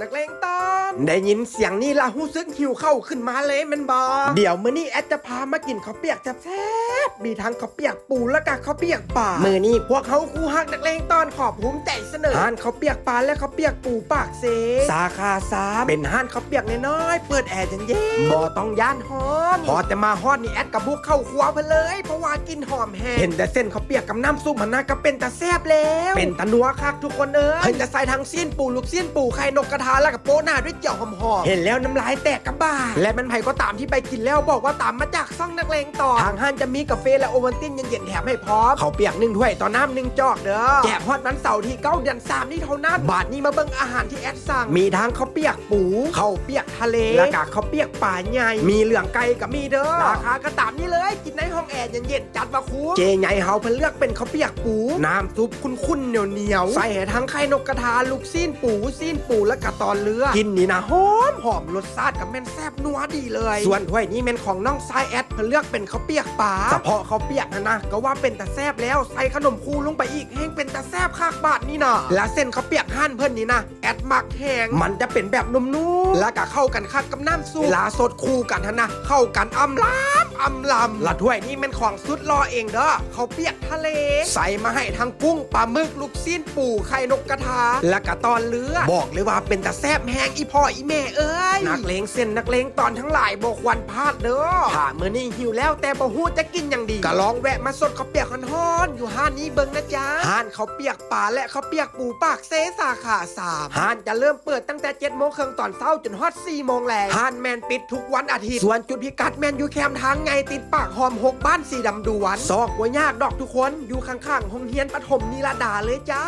นักเลงตอ ได้ยินเสียงนี่ละหูซึกหิวเข้าขึ้นมาเลยแมันบอเดี๋ยวมื้อนี้แอดจะพามากินข้าวเปียกแซ่บๆมีทั้งข้าวเปียกปูและก็ข้าวเปียกป่ามื้อนี้พวกเขาคู่ฮักนักเลงตอนขอบภูมิใจเสนอห้านข้าวเปียกปลาและข้าวเปียกปูปากเซสาขาสามเป็นห้านข้าวเปียกน้อยๆเปิดแอร์เย็นๆบ่ต้องย่านฮ้อนพอแต่มาฮอดนี่แอดกับบุกเข้าครัวเพนเลยเพราะว่ากินหอมแห้งเห็นแต่เส้นข้าวเปียกกับน้ำซุปมันน่าก็เป็นตาแซ่บแล้วเป็นตานัวคักทุกคนเอ้ยเพิ่นจะใส่ทั้งเสี้ยนปูลูกเสี้ยนปูไข่นกกระทาแล้วก็โป๊ะหน้าด้วยเจียวหอมๆเห็นแล้วน้ำลายแตกกระบาดและมันไผก็ตามที่ไปกินแล้วบอกว่าตามมาจากซ่องนักเลงต่อทางห้านจะมีกาแฟและโอวัลตินเย็นๆแถมให้พร้อมข้าวเปียกหนึ่งถ้วยต่อน้ำหนึ่งจอกเด้อแจกฮอดวันเสาร์ที่เก้าเดือนสามนี่เท่านั้นบาทนี้มาเบิ่งอาหารที่แอดสั่งมีทั้งข้าวเปียกปูข้าวเปียกทะเลแล้วก็ข้าวเปียกป่าใหญ่มีเหลืองไก่กับมีเด้อราคาก็ตามนี้เลยกินในห้องแอร์เย็นๆจัดมาคุ้มเจใหญ่เฮาเพิ่นเลือกเป็นข้าวเปียกปูน้ำซุปคุ้นๆเหนียวๆใส่ให้ทั้งไข่นกกระทาลูกซีนปูซีนปูและกระตอนเลือกินนี่นะหอมหอมรสชาติกับแม่นแซ่บนัวดีเลย ส่วนถ้วยนี้แม่นของน้องทรายแอดเพิ่นเลือกเป็นข้าวเปียกป่าเฉพาะข้าวเปียกนะนะก็ว่าเป็นตาแซ่บแล้วใส่ขนมคูลงไปอีกแห้งเป็นตาแซ่บคากบาทนี่นะและเส้นข้าวเปียกหั่นเพิ่นนี่นะแอดมักแห้งมันจะเป็นแบบนุ่มๆแล้วก็เข้ากันคักกับน้ำซุปเวลาสดคู่กันนะนะเข้ากันอำลำอำลำและถ้วยนี้แม่นของสุดรอเองเด้อข้าวเปียกทะเล ใส่มาให้ทั้งกุ้งปลาหมึกลูกซีนปูไข่นกกระทาและก็ตอนเลือบอกเลยว่าเป็นตาแซ่บแห้งอีพ่ออีแม่เอ้ยนักเลงเส้นนักเลงตอนทั้งหลายบอกวันพลาดเด้อถ้ามื้อนี้หิวแล้วแต่บ่ฮู้จะกินอย่างดีก็ลองแวะมาสดข้าวเปียกฮ้อนๆอยู่ห้านนี้เบิ่งนะจ๊ะห้านข้าวเปียกป่าและข้าวเปียกปูปากเซสาขาสามห้านจะเริ่มเปิดตั้งแต่7โมงครึ่งตอนเช้าจนฮอด4โมงแลงห้านแมนปิดทุกวันอาทิตย์ส่วนจุดพิกัดแมนอยู่แคมทางไงติดปากหอมหกบ้านสีดำดวนซอกว่ายากดอกทุกคนอยู่ข้างๆห้องเฮียนปฐมนิรดาเลยจ้า